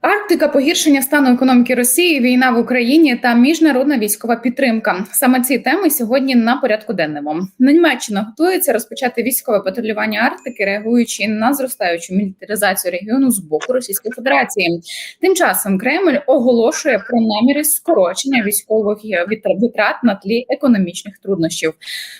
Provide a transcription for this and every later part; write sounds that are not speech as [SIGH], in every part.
Арктика, погіршення стану економіки Росії, війна в Україні та міжнародна військова підтримка. Саме ці теми сьогодні на порядку денному. Німеччина готується розпочати військове патрулювання Арктики, реагуючи на зростаючу мілітаризацію регіону з боку Російської Федерації. Тим часом Кремль оголошує про наміри скорочення військових витрат на тлі економічних труднощів.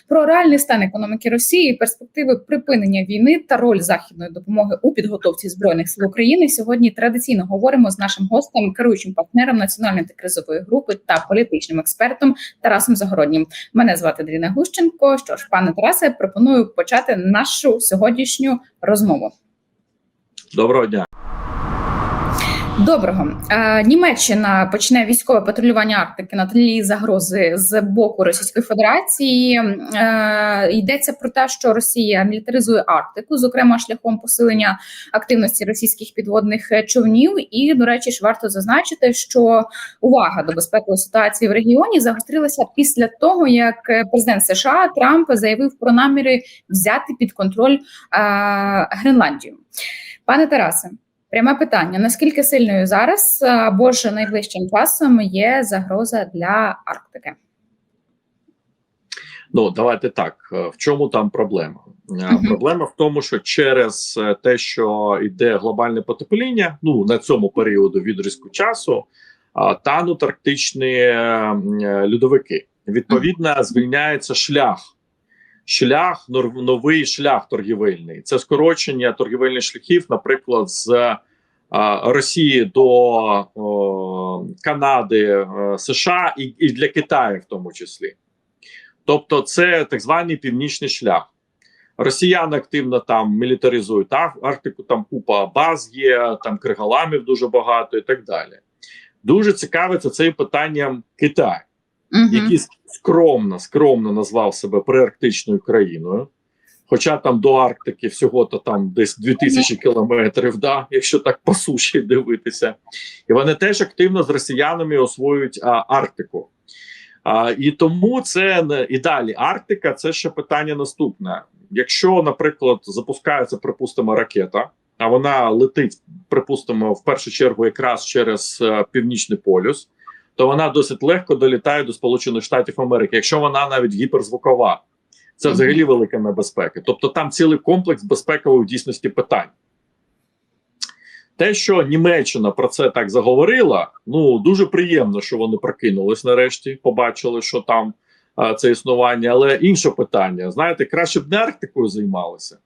Про реальний стан економіки Росії, перспективи припинення війни та роль західної допомоги у підготовці збройних сил України сьогодні традиційно говоримо з нашим гостем, керуючим партнером національної антикризової групи та політичним експертом Тарасом Загороднім. Мене звати Дріна Гущенко. Що ж, пане Тарасе, пропоную почати нашу сьогоднішню розмову. Доброго дня. Доброго Е, Німеччина почне військове патрулювання Арктики на тлі загрози з боку Російської Федерації. Е, Йдеться про те, що Росія мілітаризує Арктику, зокрема шляхом посилення активності російських підводних човнів. І до речі, ж варто зазначити, що увага до безпекової ситуації в регіоні загострилася після того, як президент США Трамп заявив про наміри взяти під контроль е, Гренландію. Пане Тарасе. Пряме питання: наскільки сильною зараз або ж найближчим часом є загроза для Арктики? Ну давайте так. В чому там проблема? Uh-huh. Проблема в тому, що через те, що йде глобальне потепління, ну на цьому періоду відрізку часу тануть арктичні льодовики. Відповідно, звільняється шлях. Шлях, новий шлях торгівельний. Це скорочення торгівельних шляхів, наприклад, з Росії до Канади, США і, для Китаю, в тому числі. Тобто, це так званий північний шлях. Росіяни активно там мілітаризують Арктику, там купа баз є, там кригаламів дуже багато і так далі. Дуже цікавиться цим питанням Китай, угу. який скромно, скромно назвав себе приарктичною країною. Хоча там до Арктики всього-то там десь 2000 кілометрів, да, якщо так по суші дивитися, і вони теж активно з росіянами освоюють а, Арктику. А, І тому це і далі Арктика це ще питання наступне. Якщо, наприклад, запускається, припустимо, ракета, а вона летить, припустимо, в першу чергу якраз через а, Північний полюс, то вона досить легко долітає до Сполучених Штатів Америки, якщо вона навіть гіперзвукова. Це взагалі велика небезпека. Тобто там цілий комплекс безпекових в дійсності питань. Те, що Німеччина про це так заговорила, ну дуже приємно, що вони прокинулись нарешті, побачили, що там а, це існування. Але інше питання: знаєте, краще б не Арктикою займалися,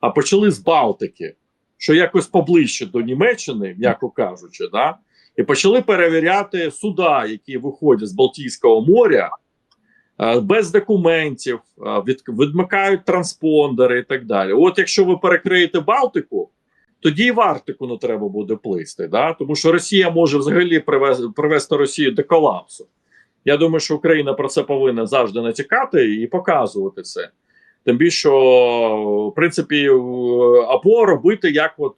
а почали з Балтики, що якось поближче до Німеччини, м'яко кажучи, да? І почали перевіряти суда, які виходять з Балтійського моря. Без документів, від, відмикають транспондери і так далі. От якщо ви перекриєте Балтику, тоді і в Арктику не треба буде плисти. Да? Тому що Росія може взагалі привести Росію до колапсу. Я думаю, що Україна про це повинна завжди натякати і показувати це. Тим більше, в принципі, або робити як от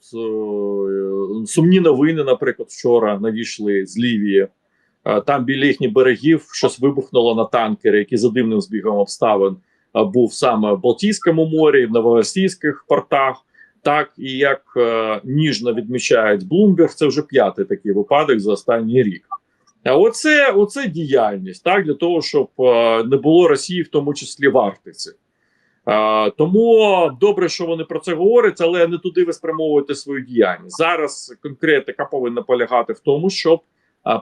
сумні новини, наприклад, вчора надійшли з Лівії. Там біля їхніх берегів щось вибухнуло на танкери, який за дивним збігом обставин був саме в Балтійському морі, в Новоросійських портах. Так і як е, ніжно відмічають Блумберг, це вже п'ятий такий випадок за останній рік. А оце оце діяльність так для того, щоб е, не було Росії, в тому числі в Арктиці. Е, тому добре, що вони про це говорять, але не туди ви спрямовуєте свою діяльність. Зараз конкретика повинна полягати в тому, щоб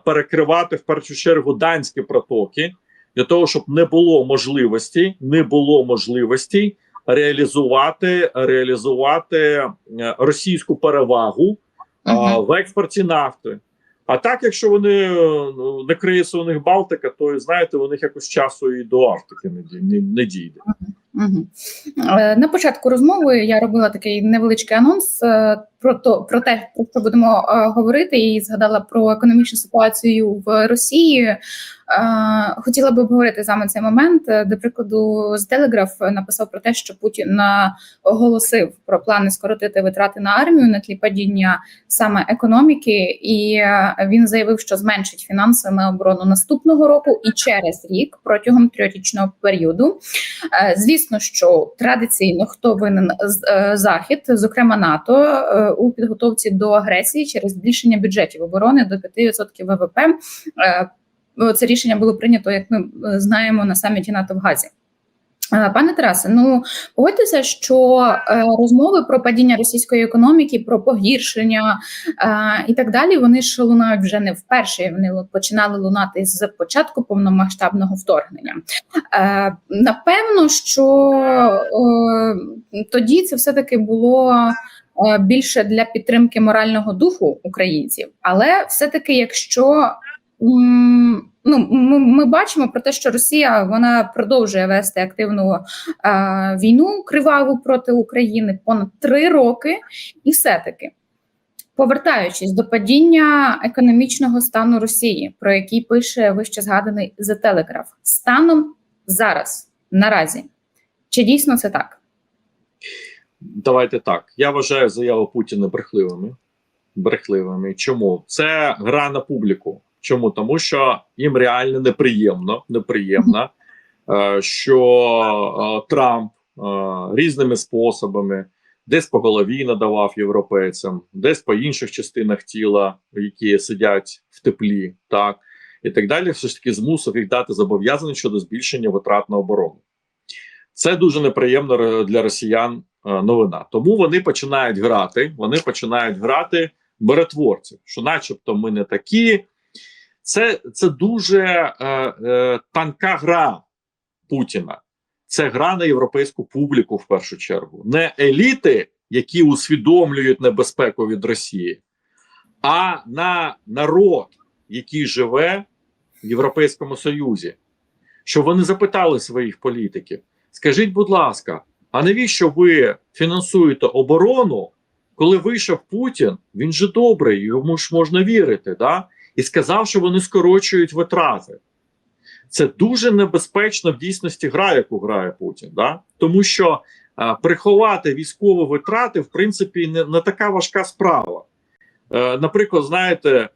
перекривати в першу чергу данські протоки для того, щоб не було можливості, не було можливості реалізувати реалізувати е, російську перевагу -huh. в експорті нафти. А так, якщо вони не криється у них Балтика, то знаєте, у них якось часу і до Арктики не, не, не дійде. Угу. На початку розмови я робила такий невеличкий анонс е, про то про те, про що будемо говорити, і згадала про економічну ситуацію в Росії. Хотіла би обговорити саме цей момент. До прикладу, з Телеграф написав про те, що Путін оголосив про плани скоротити витрати на армію на тлі падіння саме економіки, і він заявив, що зменшить фінанси на оборону наступного року і через рік протягом трьохрічного періоду. Звісно, що традиційно хто винен захід, зокрема НАТО е, у підготовці до агресії через збільшення бюджетів оборони до 5% ВВП. Е, Це рішення було прийнято, як ми е, знаємо, на саміті НАТО в Газі. Е, Пане Тарасе, ну погодьтеся, що розмови про падіння російської економіки, про погіршення і так далі, вони ж лунають вже не вперше. Вони починали лунати з початку повномасштабного вторгнення. Напевно, що тоді це все таки було. Е, Більше для підтримки морального духу українців, але все-таки, якщо ну ми, ми бачимо про те, що Росія вона продовжує вести активну е, війну криваву проти України понад три роки, і все-таки повертаючись до падіння економічного стану Росії, про який пише вище згаданий The Telegraph, станом зараз наразі, чи дійсно це так? Давайте так. Я вважаю заяву Путіна брехливими. Брехливими. Чому? Це гра на публіку. Чому? Тому що їм реально неприємно, неприємно, е, що е, Трамп е, різними способами десь по голові надавав європейцям, десь по інших частинах тіла, які сидять в теплі, так і так далі. Все ж таки змусив їх дати зобов'язання щодо збільшення витрат на оборону. Це дуже неприємно для росіян новина. Тому вони починають грати. Вони починають грати миротворців, що, начебто, ми не такі. Це, це дуже е, е, танка гра Путіна. Це гра на європейську публіку в першу чергу, не еліти, які усвідомлюють небезпеку від Росії, а на народ, який живе в Європейському Союзі. Щоб вони запитали своїх політиків: скажіть, будь ласка, а навіщо ви фінансуєте оборону, коли вийшов Путін? Він же добрий, йому ж можна вірити, да? і сказав, що вони скорочують витрати. Це дуже небезпечно в дійсності гра, яку грає Путін, да? тому що а, приховати військові витрати, в принципі, не, не така важка справа. Е, наприклад, знаєте,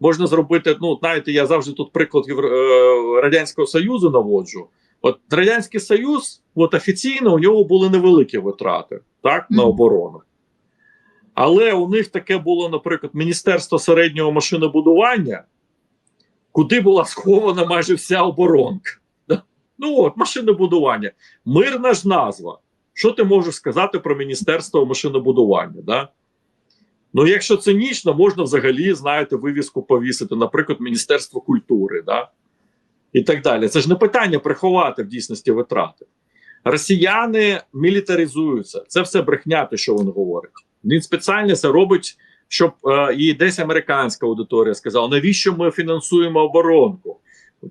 можна зробити. Ну, знаєте, я завжди тут приклад Євро, е, Радянського Союзу наводжу. От Радянський Союз, от офіційно у нього були невеликі витрати так, на оборону. Але у них таке було, наприклад, Міністерство середнього машинобудування, куди була схована майже вся оборонка. Ну от, машинобудування. Мирна ж назва. Що ти можеш сказати про Міністерство машинобудування? Да? Ну, якщо цинічно, можна взагалі, знаєте, вивіску повісити, наприклад, Міністерство культури, да? І так далі. Це ж не питання приховати в дійсності витрати. Росіяни мілітаризуються. Це все брехня, те, що він говорить. Він спеціально це робить, щоб е, і десь американська аудиторія сказала, навіщо ми фінансуємо оборонку?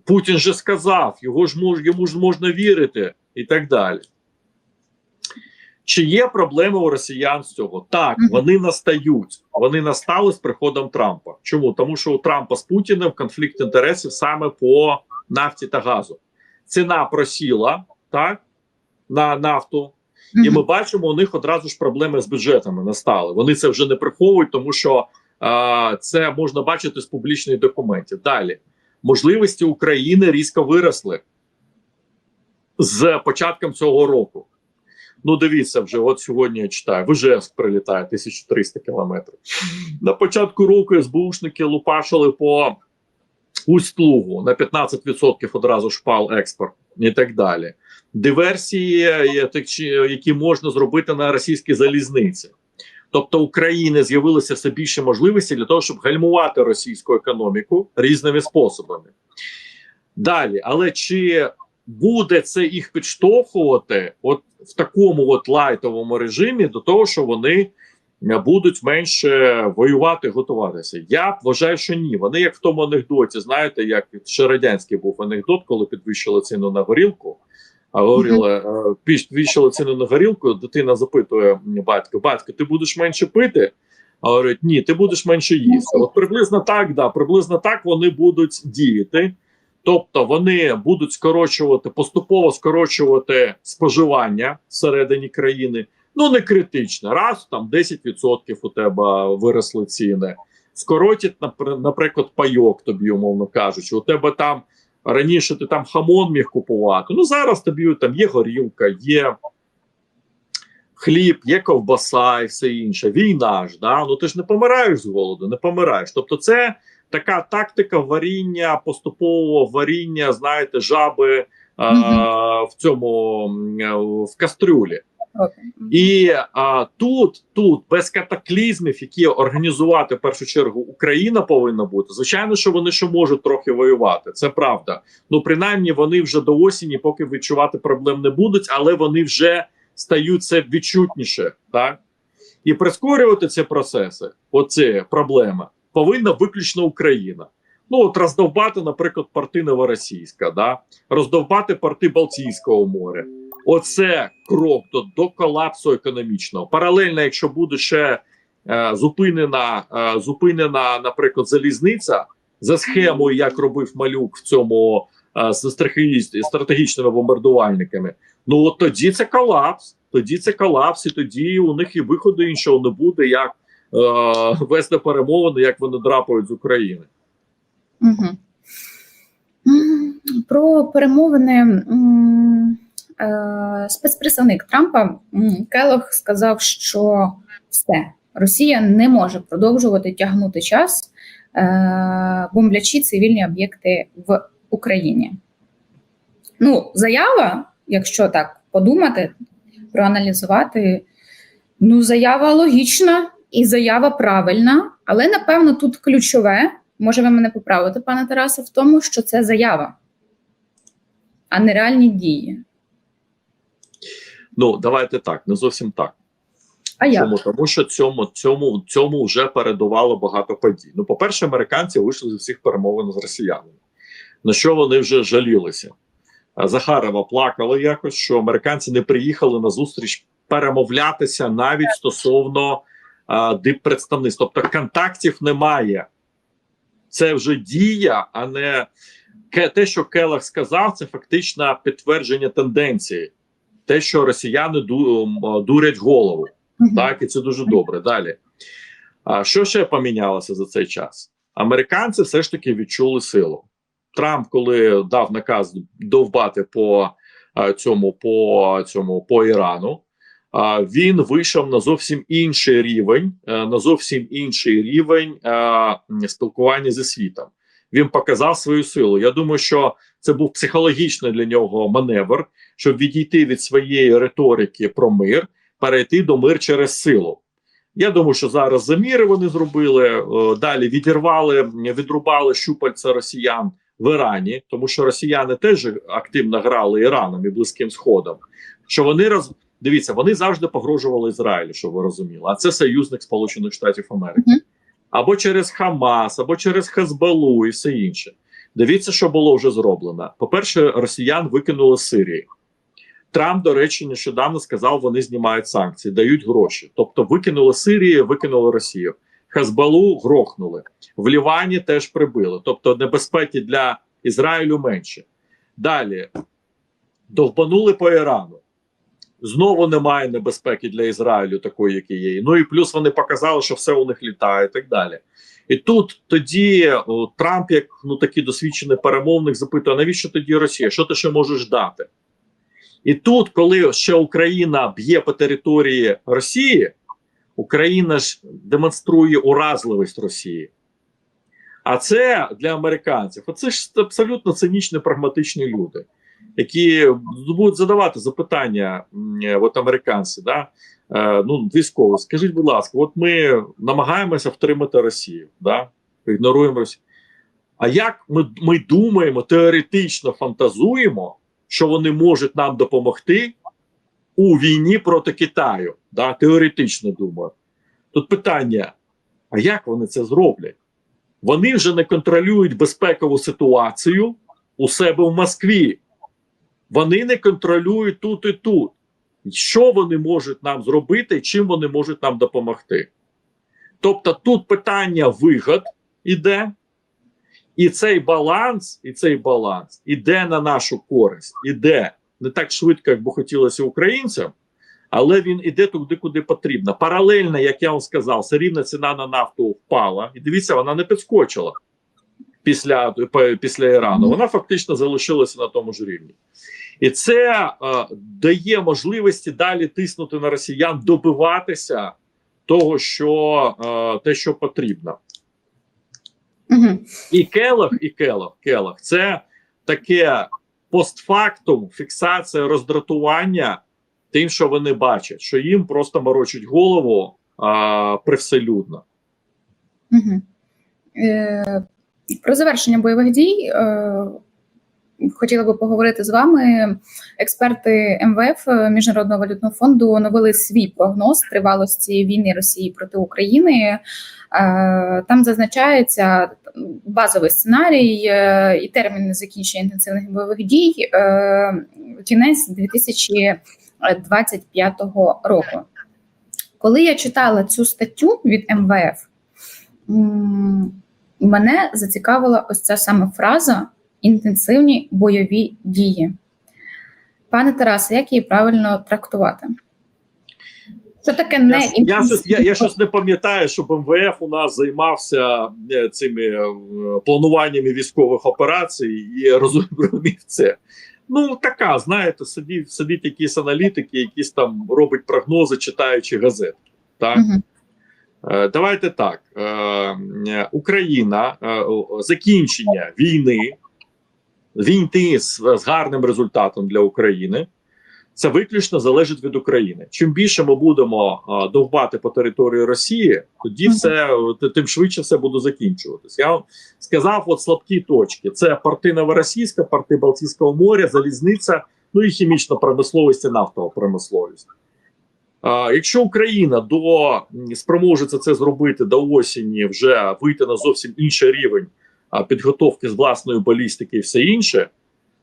Путін же сказав, його ж мож, йому ж можна вірити, і так далі. Чи є проблеми у росіян з цього? Так, вони настають. Вони настали з приходом Трампа. Чому? Тому що у Трампа з Путіним конфлікт інтересів саме по нафті та газу. Ціна просіла так на нафту, і ми бачимо, у них одразу ж проблеми з бюджетами настали. Вони це вже не приховують, тому що е, це можна бачити з публічних документів. Далі можливості України різко виросли з початком цього року. Ну, дивіться, вже от сьогодні я читаю. В Ижевськ прилітає 1300 кілометрів. На початку року СБУшники лупашили по Усть-Лугу на 15% одразу шпал експорт і так далі. Диверсії, так чи- які можна зробити на російській залізниці. Тобто України з'явилося все більше можливостей для того, щоб гальмувати російську економіку різними способами. Далі, але чи буде це їх підштовхувати, от в такому от лайтовому режимі, до того, що вони е, будуть менше воювати, готуватися? Я вважаю, що ні. Вони як в тому анекдоті, знаєте, як ще радянський був анекдот, коли підвищили ціну на горілку. А говорили, е, підвищили ціну на горілку. Дитина запитує батька: батько, ти будеш менше пити? А говорить, ні, ти будеш менше їсти. От приблизно так, да, приблизно так вони будуть діяти. Тобто вони будуть скорочувати, поступово скорочувати споживання всередині країни. Ну не критично. Раз там 10% у тебе виросли ціни. Скоротять, напр- наприклад, пайок тобі, умовно кажучи. У тебе там раніше ти там хамон міг купувати. Ну зараз тобі там є горілка, є хліб, є ковбаса і все інше. Війна ж, да? ну ти ж не помираєш з голоду, не помираєш. Тобто, це така тактика варіння, поступового варіння, знаєте, жаби а, в цьому в кастрюлі. І а, тут, тут без катаклізмів, які організувати в першу чергу Україна повинна бути. Звичайно, що вони ще можуть трохи воювати. Це правда. Ну принаймні вони вже до осені, поки відчувати проблем не будуть, але вони вже стають це відчутніше, так і прискорювати ці процеси. Оце проблема повинна виключно Україна. Ну от роздовбати, наприклад, порти Новоросійська, да роздовбати порти Балтійського моря. Оце крок до, до колапсу економічного. Паралельно, якщо буде ще е, зупинена, е, зупинена, наприклад, залізниця за схемою, як робив малюк в цьому е, з стратегічними, бомбардувальниками. Ну от тоді це колапс. Тоді це колапс, і тоді у них і виходу іншого не буде, як е, вести перемовини, як вони драпають з України. Угу. Про перемовини спецпредставник Трампа Келох сказав, що все Росія не може продовжувати тягнути час, е, бомблячи цивільні об'єкти в Україні. Ну, заява, якщо так подумати, проаналізувати, ну, заява логічна і заява правильна, але напевно тут ключове. Може, ви мене поправите, пане Тарасе, в тому, що це заява, а не реальні дії. Ну давайте так, не зовсім так. А як? Тому що цьому цьому цьому вже передувало багато подій. Ну, по-перше, американці вийшли з усіх перемовин з росіянами, на що вони вже жалілися. Захарова плакала якось, що американці не приїхали на зустріч перемовлятися навіть стосовно а, диппредставництв. Тобто контактів немає. Це вже дія, а не те, що Келах сказав, це фактично підтвердження тенденції. Те, що росіяни ду, дурять голову. Так, і це дуже добре. Далі. А що ще помінялося за цей час? Американці все ж таки відчули силу. Трамп, коли дав наказ довбати по цьому, по цьому по Ірану, він вийшов на зовсім інший рівень, е, на зовсім інший рівень е, спілкування зі світом. Він показав свою силу. Я думаю, що це був психологічний для нього маневр, щоб відійти від своєї риторики про мир перейти до мир через силу. Я думаю, що зараз заміри вони зробили. е, Далі відірвали, відрубали щупальця росіян в Ірані, тому що росіяни теж активно грали Іраном і Близьким Сходом. Що вони роз дивіться, вони завжди погрожували Ізраїлю, щоб ви розуміли. А це союзник Сполучених Штатів Америки. Або через Хамас, або через Хезбалу і все інше. Дивіться, що було вже зроблено. По-перше, росіян викинули з Сирії. Трамп, до речі, нещодавно сказав, вони знімають санкції, дають гроші. Тобто викинули Сирію, викинули Росію. Хезбалу грохнули. В Лівані теж прибили. Тобто небезпеки для Ізраїлю менше. Далі довбанули по Ірану. Знову немає небезпеки для Ізраїлю, такої, як є. Ну і плюс вони показали, що все у них літає, і так далі. І тут тоді о, Трамп, як ну такий досвідчений перемовник, запитує: навіщо тоді Росія? Що ти ще можеш дати? І тут, коли ще Україна б'є по території Росії, Україна ж демонструє уразливість Росії. А це для американців. Оце ж абсолютно цинічні, прагматичні люди, які будуть задавати запитання, от американці, да? е, ну, військово, скажіть, будь ласка, от ми намагаємося втримати Росію, да? ігноруємо Росію. А як ми, ми думаємо, теоретично фантазуємо, що вони можуть нам допомогти у війні проти Китаю? Да? Теоретично думаю. Тут питання: а як вони це зроблять? Вони вже не контролюють безпекову ситуацію у себе в Москві. Вони не контролюють тут і тут. Що вони можуть нам зробити, чим вони можуть нам допомогти? Тобто тут питання вигод іде, і цей баланс, і цей баланс іде на нашу користь, іде не так швидко, як би хотілося українцям, але він іде туди, куди потрібно. Паралельно, як я вам сказав, все рівно ціна на нафту впала, і дивіться, вона не підскочила. Після, після Ірану, вона фактично залишилася на тому ж рівні. І це е, дає можливості далі тиснути на росіян, добиватися того, що е, те, що потрібно. Угу. І Келах, і Келах, Келах це таке постфактум, фіксація роздратування тим, що вони бачать, що їм просто морочать голову а, привселюдно. Угу. Е, про завершення бойових дій е, хотіла би поговорити з вами. Експерти МВФ е, Міжнародного валютного фонду оновили свій прогноз тривалості війни Росії проти України. Е, там зазначається базовий сценарій і термін закінчення інтенсивних бойових дій кінець 2025 року. Коли я читала цю статтю від МВФ, мене зацікавила ось ця саме фраза інтенсивні бойові дії. Пане Тарасе, як її правильно трактувати? Що таке не Я, я, я, я щось не пам'ятаю, щоб МВФ у нас займався е, цими е, плануваннями військових операцій і [LAUGHS] розумів це. Ну, така, знаєте, сидіть, сидіть якісь аналітики, якісь там роблять прогнози, читаючи газетки. Так? Е, Давайте так. Е, е, Україна, е, закінчення війни, війни з, з гарним результатом для України. Це виключно залежить від України. Чим більше ми будемо а, довбати по території Росії, тоді все тим швидше все буде закінчуватись. Я вам сказав, от слабкі точки: це порти Новоросійська, порти Балтійського моря, залізниця, ну і хімічна промисловість і нафтова промисловість. Якщо Україна до спроможеться це зробити до осені, вже вийти на зовсім інший рівень підготовки з власної балістики і все інше,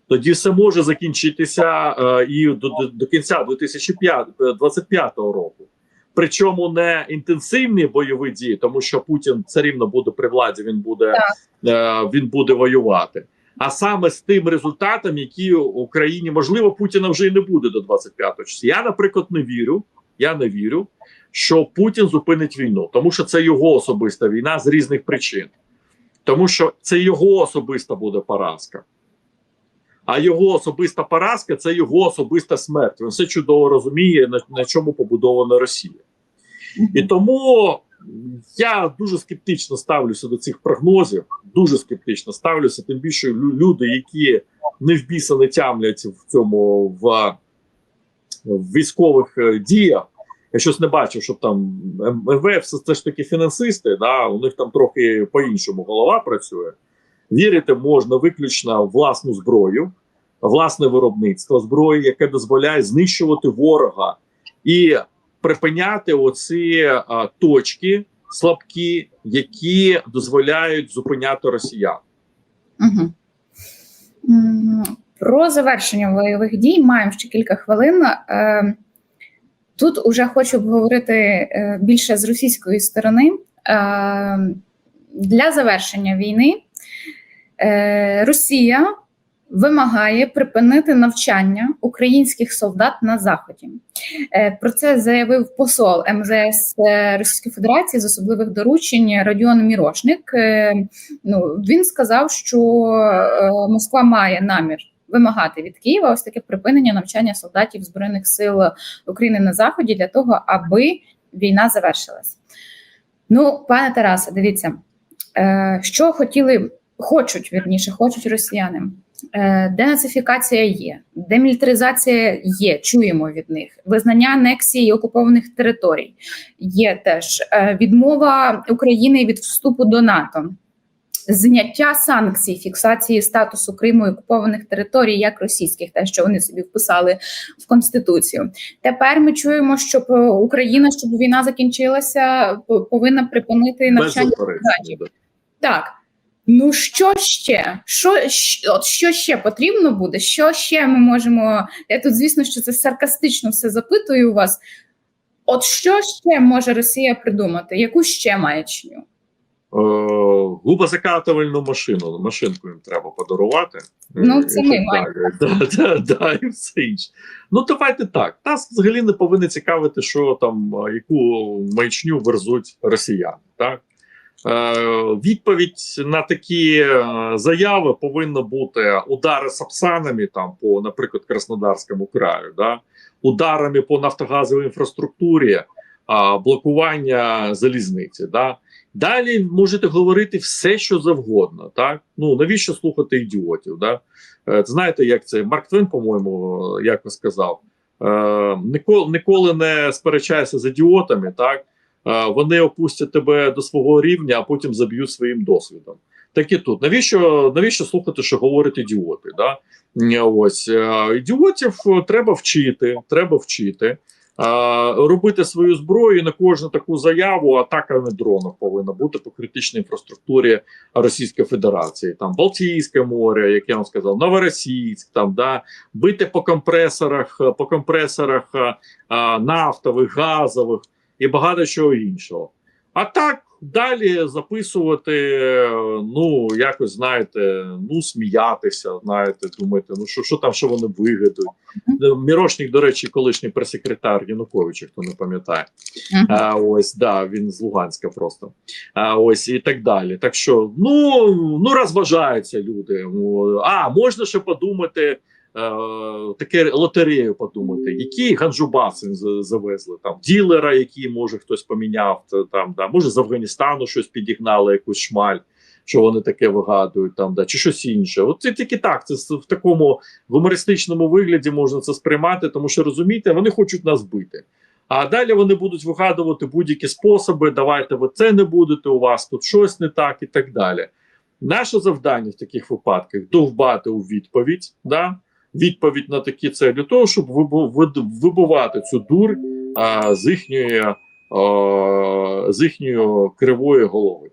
тоді все може закінчитися е, і до, до, до кінця 2025 року. Причому не інтенсивні бойові дії, тому що Путін все рівно буде при владі, він буде, е, він буде воювати. А саме з тим результатом, які Україні можливо Путіна вже і не буде до 25 числа. Я, наприклад, не вірю. Я не вірю, що Путін зупинить війну, тому що це його особиста війна з різних причин, тому що це його особиста буде поразка. А його особиста поразка це його особиста смерть. Він все чудово розуміє, на, на чому побудована Росія. І тому я дуже скептично ставлюся до цих прогнозів. Дуже скептично ставлюся. Тим більше люди, які не в біса не тямлять в цьому в, в військових е, діях. Я щось не бачив, щоб там МВФ це, ж таки фінансисти. Да? У них там трохи по-іншому голова працює. Вірити можна виключно в власну зброю, власне виробництво зброї, яке дозволяє знищувати ворога і припиняти оці а, точки слабкі, які дозволяють зупиняти росіян. Угу. Про завершення бойових дій маємо ще кілька хвилин. Е, Тут уже хочу обговорити е, більше з російської сторони. Е, Для завершення війни Росія вимагає припинити навчання українських солдат на заході. Про це заявив посол МЗС Російської Федерації з особливих доручень Радіон Мірошник. Ну він сказав, що Москва має намір вимагати від Києва ось таке припинення навчання солдатів збройних сил України на заході для того, аби війна завершилась. Ну, пане Тарасе, дивіться, е, що хотіли, хочуть вірніше, хочуть росіяни. Е, Денацифікація є, демілітаризація є, чуємо від них. Визнання анексії окупованих територій є теж Е, відмова України від вступу до НАТО, зняття санкцій, фіксації статусу Криму і окупованих територій, як російських, те, що вони собі вписали в конституцію. Тепер ми чуємо, що е, Україна, щоб війна закінчилася, повинна припинити навчання. Беззаперечно. Так. Ну що ще? Що, от що ще потрібно буде? Що ще ми можемо? Я тут, звісно, що це саркастично все запитую у вас. От що ще може Росія придумати? Яку ще маячню? Е, губозакатувальну машину, машинку їм треба подарувати. Ну, Е, це і ми маємо. [LAUGHS] Да, да, да, і все інше. Ну, давайте так. Нас взагалі не повинні цікавити, що там, е, яку маячню верзуть росіяни. Так? Е, відповідь на такі заяви повинна бути удари сапсанами там по, наприклад, Краснодарському краю, да? ударами по нафтогазовій інфраструктурі, блокування залізниці. Да? Далі можете говорити все, що завгодно. Так? Ну навіщо слухати ідіотів? Да? Е, знаєте, як це Марк Твен, по-моєму, якось сказав. Е, ніколи, не сперечайся з ідіотами, так? Е, вони опустять тебе до свого рівня, а потім заб'ють своїм досвідом. Так і тут. Навіщо, навіщо слухати, що говорять ідіоти? Да? Ось ідіотів треба вчити, треба вчити. Робити свою зброю на кожну таку заяву атаками дронів повинна бути по критичній інфраструктурі Російської Федерації. Там Балтійське море, як я вам сказав, Новоросійськ, там да бити по компресорах, по компресорах нафтових, газових і багато чого іншого. А так далі записувати, ну якось знаєте, ну сміятися, знаєте, думаєте, ну що, що там, що вони вигадують. Е, Мірошник, до речі, колишній прес-секретар Януковича, хто не пам'ятає. Мгм. А, ось да, він з Луганська просто. А, ось і так далі. Так що, ну, ну розважаються люди. А, можна ще подумати. Е, таке лотерею подумати, які ганджубаси завезли там ділера, який може хтось поміняв там, да, може з Афганістану щось підігнали, якусь шмаль, що вони таке вигадують, там да, чи щось інше. От це тільки так. Це в такому гумористичному вигляді можна це сприймати, тому що розумієте, вони хочуть нас бити. А далі вони будуть вигадувати будь-які способи. Давайте ви це не будете, у вас тут щось не так і так далі. Наше завдання в таких випадках довбати у відповідь, да? Відповідь на такі це для того, щоб вибивати цю дур а, з їхньої а, з їхньої кривої голови.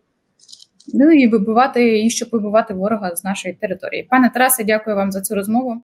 Ну і вибивати і щоб вибивати ворога з нашої території. Пане Тарасе, дякую вам за цю розмову.